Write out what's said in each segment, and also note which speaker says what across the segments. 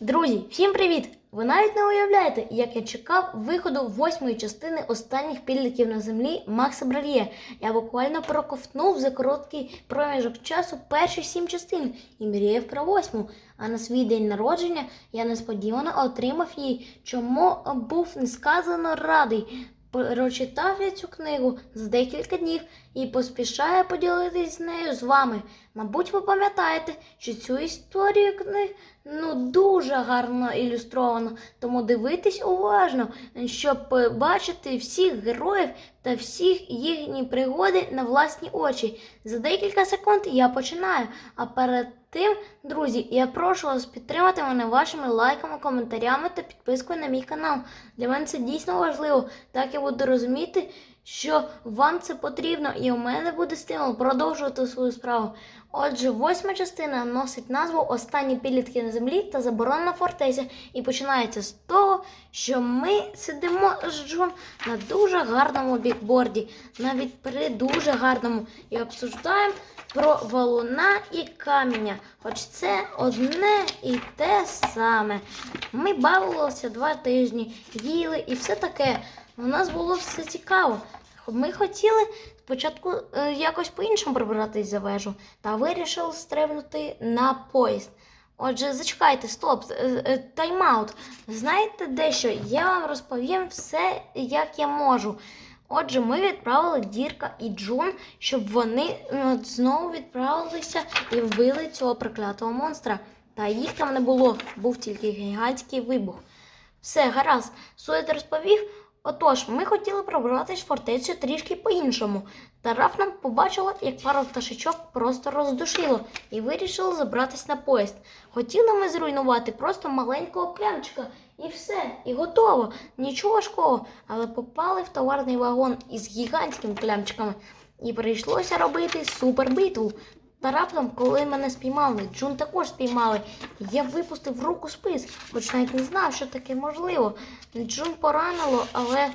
Speaker 1: Друзі, всім привіт! Ви навіть не уявляєте, як я чекав виходу восьмої частини останніх підлітків на землі Макса Брельє. Я буквально проковтнув за короткий проміжок часу перші сім частин і мріяв про восьму. А на свій день народження я несподівано отримав її, чому був несказано радий. Прочитав я цю книгу за декілька днів і поспішаю поділитись з нею з вами. Мабуть, ви пам'ятаєте, що цю історію книг ну дуже гарно ілюстровано, тому дивитись уважно, щоб бачити всіх героїв та всіх їхні пригоди на власні очі. За декілька секунд я починаю. А перед тим, друзі, я прошу вас підтримати мене вашими лайками, коментарями та підпискою на мій канал. Для мене це дійсно важливо. Так я буду розуміти, що вам це потрібно, і у мене буде стимул продовжувати свою справу. Отже, восьма частина носить назву Останні підлітки на землі та заборонена фортеця. І починається з того, що ми сидимо з Джон на дуже гарному бікборді, навіть при дуже гарному, і обсуждаємо про валуна і каменя. Хоч це одне і те саме. Ми бавилися два тижні, їли і все таке. У нас було все цікаво. Ми хотіли спочатку е, якось по-іншому прибиратись за вежу, та вирішили стрибнути на поїзд. Отже, зачекайте, стоп, е, е, тайм-аут. Знаєте дещо? Я вам розповім все, як я можу. Отже, ми відправили Дірка і Джун, щоб вони е, знову відправилися і вбили цього проклятого монстра. Та їх там не було, був тільки гігантський вибух. Все, гаразд, Сует розповів. Отож, ми хотіли пробратись в фортецю трішки по-іншому. Та раптом побачила, як пару пташечок просто роздушило і вирішили забратись на поїзд. Хотіли ми зруйнувати просто маленького клямчика, і все, і готово. Нічого важкого, але попали в товарний вагон із гігантськими клямчиками. І прийшлося робити супербитву. Та раптом, коли мене спіймали, Джун також спіймали. Я випустив руку спис, хоч навіть не знав, що таке можливо. Джун поранило, але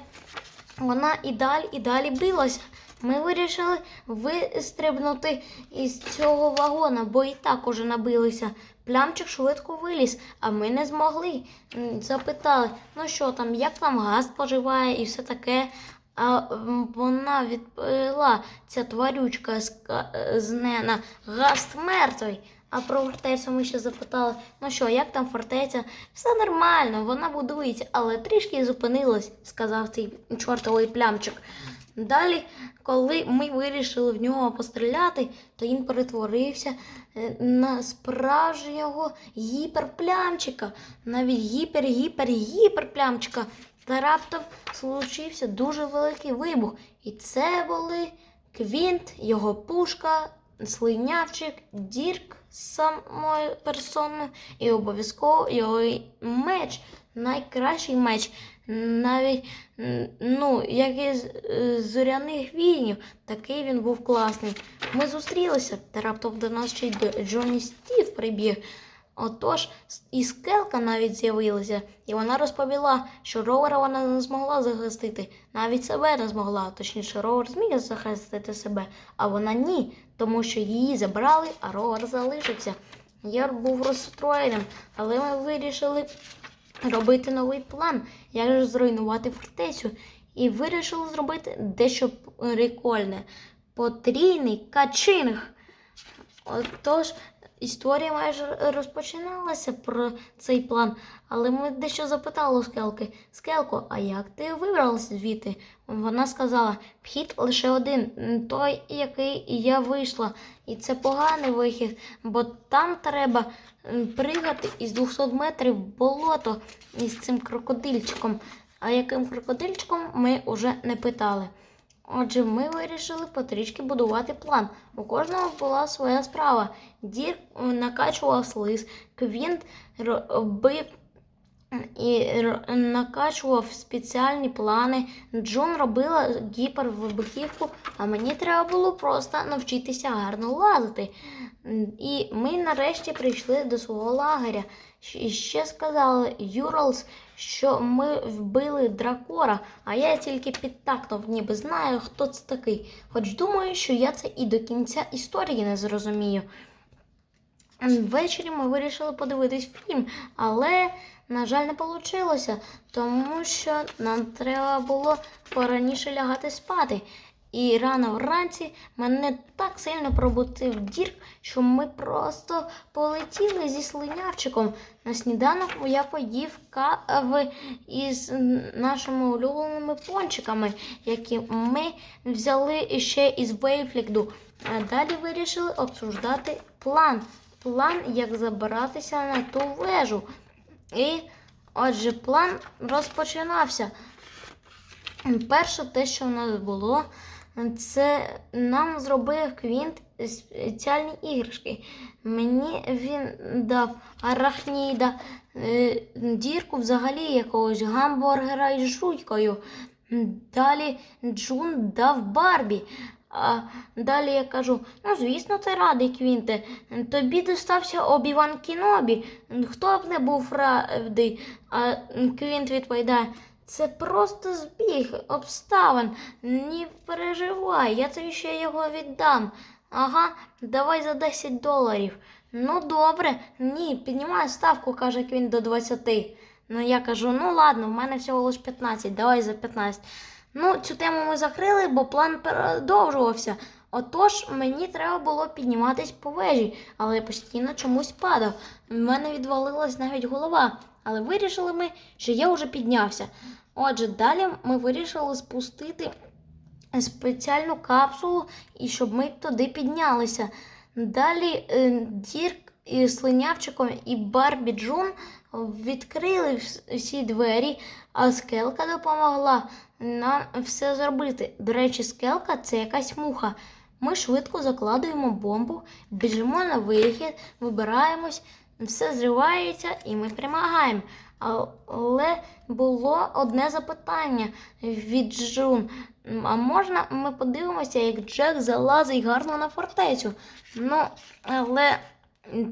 Speaker 1: вона і далі, і далі билася. Ми вирішили вистрибнути із цього вагона, бо і так уже набилися. Плямчик швидко виліз, а ми не змогли. Запитали, ну що там, як там газ поживає і все таке. А вона відповіла, ця тварючка з, Нена, Гаст мертвий. А про фортецю ми ще запитали, ну що, як там фортеця? Все нормально, вона будується, але трішки зупинилась, сказав цей чортовий плямчик. Далі, коли ми вирішили в нього постріляти, то він перетворився е, на справжнього гіперплямчика, навіть гіпер-гіпер-гіперплямчика. Та раптом случився дуже великий вибух. І це були Квінт, його пушка, слинявчик, Дірк самою персоною і обов'язково його меч, найкращий меч. Навіть ну, як із зоряних війнів, такий він був класний. Ми зустрілися, та раптом до нас ще й Джонні Стів прибіг. Отож, і скелка навіть з'явилася, і вона розповіла, що ровера вона не змогла захистити, навіть себе не змогла. Точніше, ровер зміг захистити себе, а вона ні, тому що її забрали, а ровер залишився. Я був розстроєним, але ми вирішили робити новий план, як же зруйнувати фортецю. І вирішили зробити дещо прикольне. Потрійний качинг. Отож, історія майже розпочиналася про цей план, але ми дещо запитали у Скелки. Скелко, а як ти вибралася звідти? Вона сказала: вхід лише один, той, який я вийшла. І це поганий вихід, бо там треба пригати із 200 метрів болото із цим крокодильчиком. А яким крокодильчиком ми вже не питали. Отже, ми вирішили потрішки будувати план. У кожного була своя справа. Дір накачував слиз, Квінт робив і накачував спеціальні плани. Джун робила гіпервибухівку, а мені треба було просто навчитися гарно лазити. І ми нарешті прийшли до свого лагеря. І ще сказали Юралс, що ми вбили дракора, а я тільки підтакнув, ніби знаю, хто це такий. Хоч думаю, що я це і до кінця історії не зрозумію. Ввечері ми вирішили подивитись фільм, але, на жаль, не вийшло, тому що нам треба було пораніше лягати спати. І рано вранці мене так сильно пробудив дірк, що ми просто полетіли зі слинявчиком. На сніданок я поїв кави із нашими улюбленими пончиками, які ми взяли ще із Вейфлікду. Далі вирішили обсуждати план. План, як забиратися на ту вежу. І отже, план розпочинався. Перше, те, що в нас було, це нам зробив Квінт спеціальні іграшки. Мені він дав арахніда, е, дірку взагалі якогось гамбургера із жуйкою. Далі Джун дав Барбі. А далі я кажу: ну, звісно, ти радий, Квінте. Тобі достався Обіван Кінобі. Хто б не був радий? А Квінт відповідає. Це просто збіг обставин. Не переживай, я тобі ще його віддам. Ага, давай за 10 доларів. Ну добре, ні, піднімай ставку, каже Квін до 20. Ну я кажу, ну ладно, в мене всього лише 15, давай за 15. Ну, цю тему ми закрили, бо план продовжувався. Отож, мені треба було підніматись по вежі, але я постійно чомусь падав. В мене відвалилась навіть голова. Але вирішили ми, що я вже піднявся. Отже, далі ми вирішили спустити спеціальну капсулу, і щоб ми туди піднялися. Далі е, Дірк із слинявчиком і Барбі Джун відкрили всі двері, а скелка допомогла нам все зробити. До речі, скелка це якась муха. Ми швидко закладуємо бомбу, біжимо на вихід, вибираємось, все зривається і ми перемагаємо. Але було одне запитання від Джун. А можна ми подивимося, як Джек залазить гарно на фортецю? Ну, але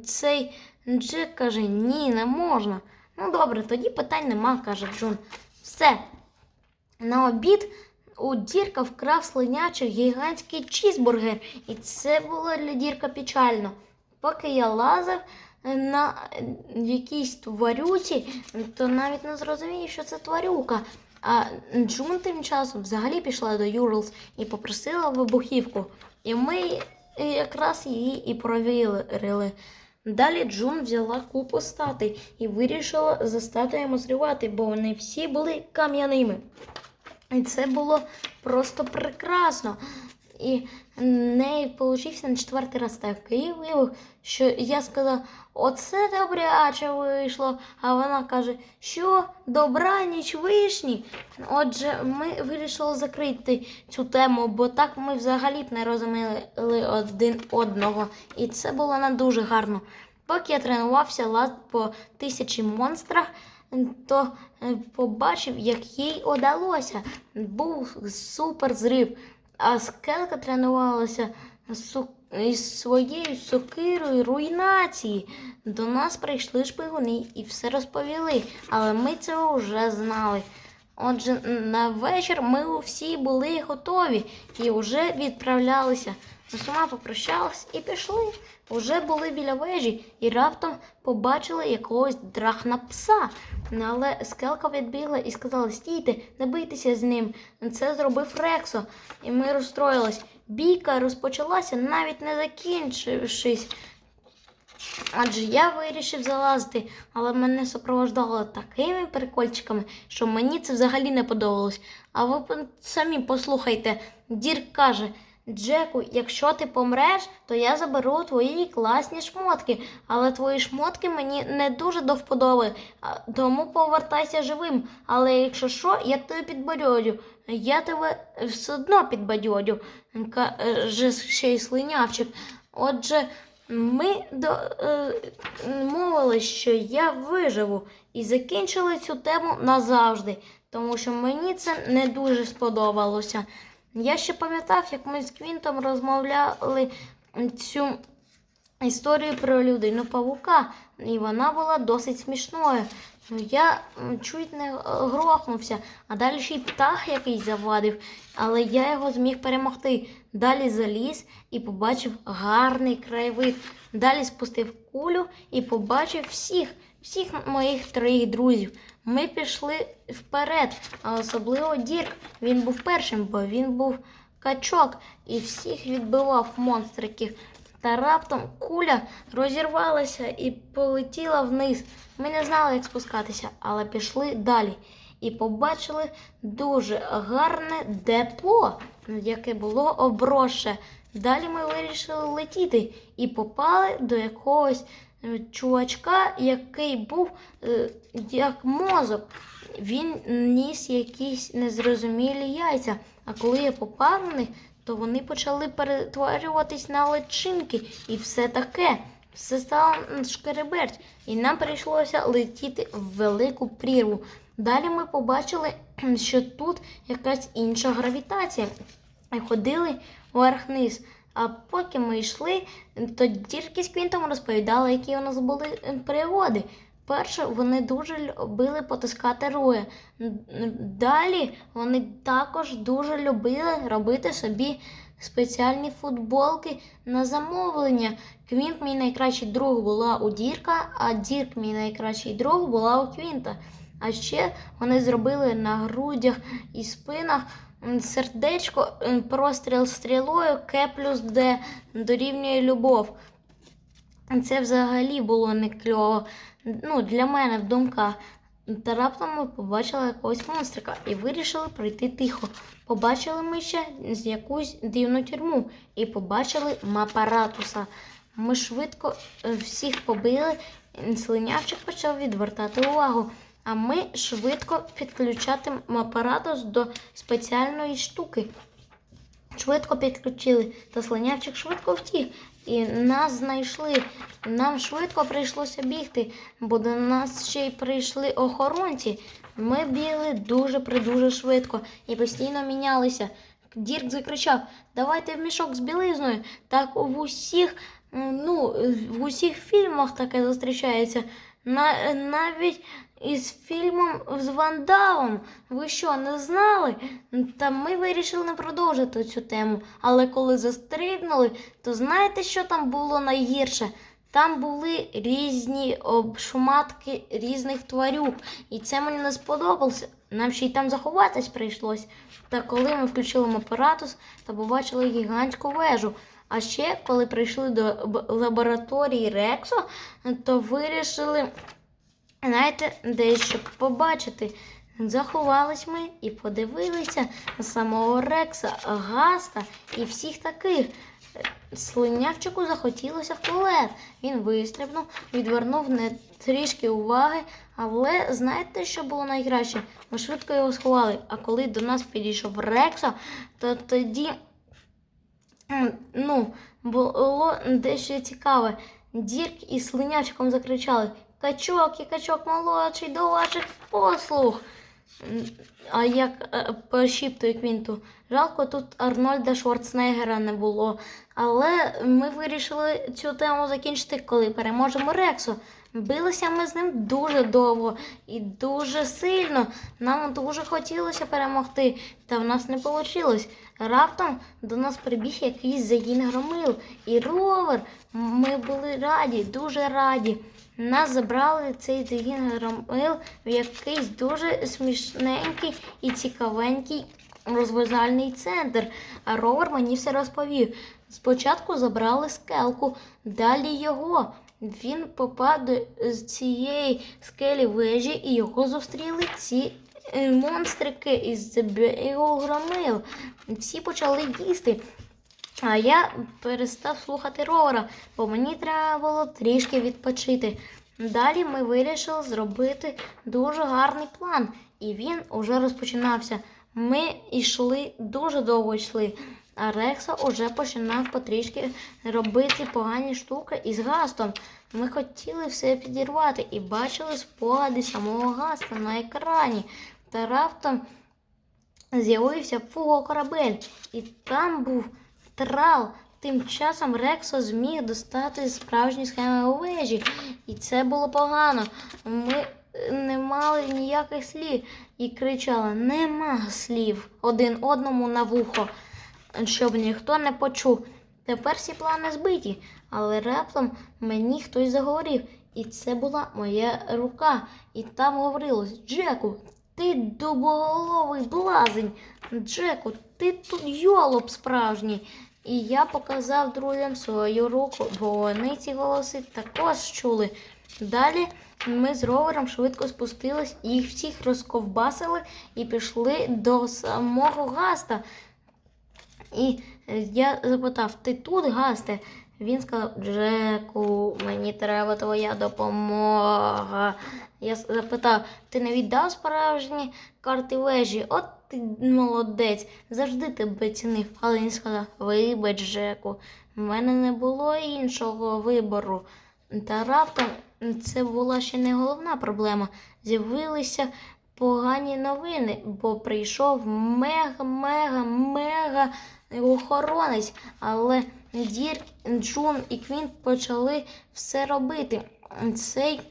Speaker 1: цей Джек каже: ні, не можна. Ну добре, тоді питань нема, каже Джун. Все. На обід у Дірка вкрав слинячий гігантський чізбургер, і це було для Дірка печально. Поки я лазив на якійсь тварюці, то навіть не зрозумів, що це тварюка. А Джун тим часом взагалі пішла до Юрлс і попросила вибухівку. І ми якраз її і провірили. Далі Джун взяла купу статей і вирішила за статуями зривати, бо вони всі були кам'яними. І це було просто прекрасно. І в неї получився на четвертий раз такий вибух, що я сказав, оце добряче вийшло. А вона каже, що добра ніч вишні. Отже, ми вирішили закрити цю тему, бо так ми взагалі б не розуміли один одного. І це було не дуже гарно. Поки я тренувався лаз по тисячі монстрах, то е, побачив, як їй удалося. Був супер зрив. А скелка тренувалася із своєю сокирою руйнації. До нас прийшли шпигуни і все розповіли, але ми це вже знали. Отже, на вечір ми всі були готові і вже відправлялися. Ми сама попрощалась і пішли. Уже були біля вежі і раптом побачили якогось драхна пса. Але скелка відбігла і сказала: стійте, не бийтеся з ним. Це зробив Рексо. І ми розстроїлись. Бійка розпочалася, навіть не закінчившись. Адже я вирішив залазити, але мене супроводжувало такими прикольчиками, що мені це взагалі не подобалось. А ви самі послухайте, Дірк каже. Джеку, якщо ти помреш, то я заберу твої класні шмотки, але твої шмотки мені не дуже до вподоби, тому повертайся живим. Але якщо що, я тебе підбадьорю. Я тебе все одно підбадьорю, каже ще й слинявчик. Отже, ми до, е, що я виживу, і закінчили цю тему назавжди, тому що мені це не дуже сподобалося. Я ще пам'ятав, як ми з Квінтом розмовляли цю історію про людину павука, і вона була досить смішною. Ну, Я чуть не е, грохнувся, а далі ще й птах якийсь завадив, але я його зміг перемогти. Далі заліз і побачив гарний краєвид. Далі спустив кулю і побачив всіх, всіх моїх троїх друзів. Ми пішли вперед, а особливо Дірк. Він був першим, бо він був качок і всіх відбивав монстриків. Та раптом куля розірвалася і полетіла вниз. Ми не знали, як спускатися, але пішли далі і побачили дуже гарне депо, яке було оброще. Далі ми вирішили летіти і попали до якогось чувачка, який був е, як мозок. Він ніс якісь незрозумілі яйця. А коли я попав на них, то вони почали перетворюватись на личинки і все таке. Все стало шкереберть, і нам прийшлося летіти в велику прірву. Далі ми побачили, що тут якась інша гравітація. Ходили вверх-вниз. А поки ми йшли, то тільки з Квінтом розповідали, які у нас були е, пригоди. Перше, вони дуже любили потискати н- Далі вони також дуже любили робити собі спеціальні футболки на замовлення. Квінт, мій найкращий друг, була у Дірка, а Дірк, мій найкращий друг, була у Квінта. А ще вони зробили на грудях і спинах сердечко, простріл стрілою, К плюс Д дорівнює любов. Це взагалі було не кльово. Ну, для мене в думках. Та раптом ми побачили якогось монстрика і вирішили пройти тихо. Побачили ми ще якусь дивну тюрму і побачили мапаратуса. Ми швидко е, всіх побили, слинявчик почав відвертати увагу. А ми швидко підключати апаратус до спеціальної штуки. Швидко підключили, та слонявчик швидко втік. І нас знайшли. Нам швидко прийшлося бігти, бо до нас ще й прийшли охоронці. Ми бігли дуже придуже швидко і постійно мінялися. Дірк закричав: Давайте в мішок з білизною. Так в усіх, ну, в усіх фільмах таке зустрічається. На, навіть із фільмом з Вандалом. Ви що, не знали? Та ми вирішили не продовжити цю тему. Але коли застрибнули, то знаєте, що там було найгірше? Там були різні обшуматки різних тварюк, і це мені не сподобалося. Нам ще й там заховатись прийшлось. Та коли ми включили апаратус, то побачили гігантську вежу. А ще, коли прийшли до лабораторії Рексо, то вирішили знаєте, дещо побачити. Заховались ми і подивилися на самого Рекса, Гаста і всіх таких. Слинявчику захотілося в туалет. Він вистрибнув, відвернув не трішки уваги, але знаєте, що було найкраще? Ми швидко його сховали. А коли до нас підійшов Рекса, то тоді ну, було дещо цікаве. Дірк із слинячком закричали Качок і качок молодший до ваших послуг. А як е, пошіптує Квінту, жалко, тут Арнольда Шварценеггера не було. Але ми вирішили цю тему закінчити, коли переможемо Рексу. Билися ми з ним дуже довго і дуже сильно. Нам дуже хотілося перемогти, та в нас не вийшло. Раптом до нас прибіг якийсь загін громил і ровер. Ми були раді, дуже раді. Нас забрали цей загін громил в якийсь дуже смішненький і цікавенький розважальний центр. А ровер мені все розповів. Спочатку забрали скелку, далі його. Він попав з цієї скелі вежі і його зустріли ці е, монстрики із його громил. Всі почали їсти. А я перестав слухати ровера, бо мені треба було трішки відпочити. Далі ми вирішили зробити дуже гарний план, і він уже розпочинався. Ми йшли дуже довго йшли, а Рекса уже починав потрішки робити погані штуки із гастом. Ми хотіли все підірвати і бачили спогади самого гаста на екрані. Та раптом з'явився фуго корабель, і там був трал Тим часом Рексо зміг достати справжні схеми у вежі, і це було погано. Ми е, не мали ніяких слів і кричали: Нема слів один одному на вухо, щоб ніхто не почув. Тепер всі плани збиті, але раптом мені хтось заговорив, і це була моя рука. І там говорилось: Джеку, ти дубоголовий блазень. Джеку, ти тут йолоп справжній. І я показав друзям свою руку, бо вони ці голоси також чули. Далі ми з ровером швидко спустились, їх всіх розковбасили і пішли до самого Гаста. І е, я запитав: ти тут, Гасте? Він сказав: Джеку, мені треба твоя допомога. Я запитав: ти не віддав справжні карти вежі? От ти молодець, завжди тебе цінив. Але він сказав: Вибач, Джеку, в мене не було іншого вибору. Та раптом це була ще не головна проблема. З'явилися погані новини, бо прийшов мега, мега, мега охоронець. Але Дір, Джун і Квін почали все робити. Цей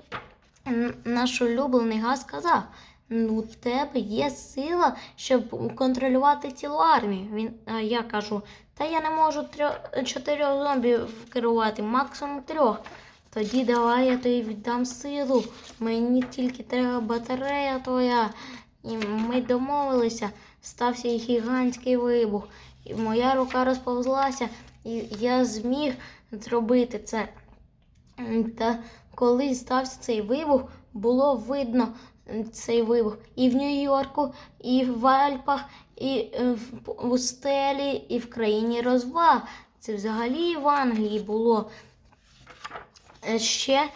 Speaker 1: наш улюблений газ сказав. Ну, у тебе є сила, щоб контролювати цілу армію. Він, а я кажу, та я не можу трьох, чотирьох зомбів керувати, максимум трьох. Тоді давай я тобі віддам силу. Мені тільки треба батарея твоя. І ми домовилися. Стався гігантський вибух. І моя рука розповзлася, і я зміг зробити це. Та коли стався цей вибух, було видно цей вибух і в Нью-Йорку, і в Альпах, і е, в п- у стелі, і в країні розваг. Це взагалі в Англії було. Е, Ще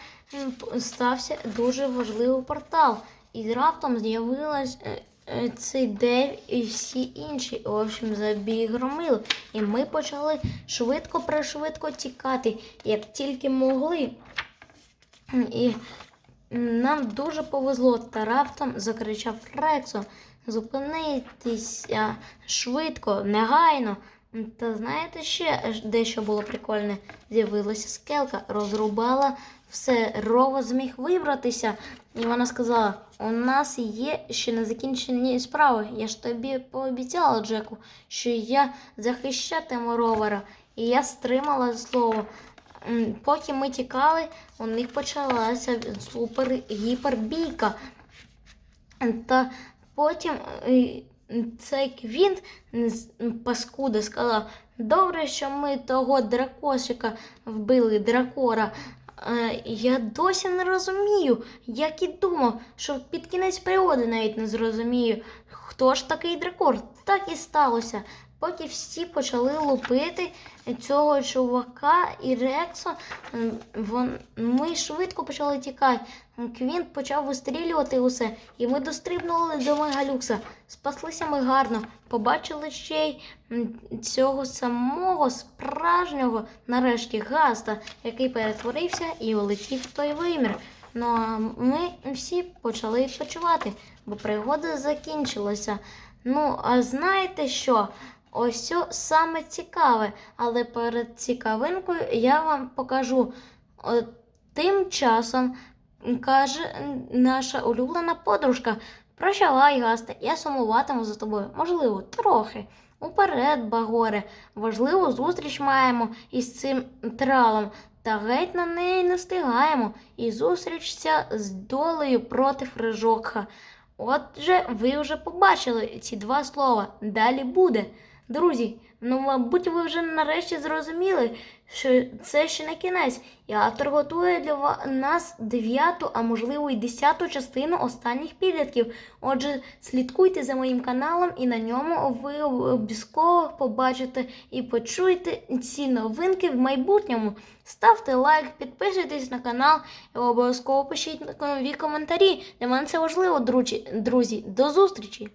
Speaker 1: стався дуже важливий портал. І раптом з'явилась е, цей Дев і всі інші. В общем, забій громили. І ми почали швидко пришвидко тікати, як тільки могли. І нам дуже повезло, та раптом закричав Рексо. Зупинитися швидко, негайно. Та знаєте ще дещо було прикольне? З'явилася скелка, розрубала все, Рова зміг вибратися. І вона сказала: у нас є ще не закінчені справи. Я ж тобі пообіцяла, Джеку, що я захищатиму ровера. І я стримала слово. Поки ми тікали, у них почалася супер-гіпербійка. Та потім е, цей квінт паскуда сказав: добре, що ми того дракошика вбили дракора. Е, Я досі не розумію, як і думав, що під кінець пригоди навіть не зрозумію, хто ж такий дракор. Так і сталося. Поки всі почали лупити цього чувака і Рексо, ми швидко почали тікати. Квін почав вистрілювати усе, і ми дострибнули до Мегалюкса. Спаслися ми гарно, побачили ще й цього самого справжнього, нарешті, гаста, який перетворився і улетів в той вимір. Ну а ми всі почали відпочивати, бо пригода закінчилася. Ну, а знаєте що? Ось саме цікаве, але перед цікавинкою я вам покажу. Тим часом каже наша улюблена подружка: Прощавай, Гасте, я сумуватиму за тобою. Можливо, трохи. Уперед, Багоре. Важливу зустріч маємо із цим тралом. Та геть на неї не встигаємо. І зустрічся з долею проти Фрижокха. Отже, ви вже побачили ці два слова. Далі буде. Друзі, ну, мабуть, ви вже нарешті зрозуміли, що це ще не кінець. І автор готує для нас дев'яту, а можливо й десяту частину останніх підлітків. Отже, слідкуйте за моїм каналом, і на ньому ви обов'язково побачите і почуєте ці новинки в майбутньому. Ставте лайк, підписуйтесь на канал і обов'язково пишіть нові коментарі. Для мене це важливо. Друзі, до зустрічі!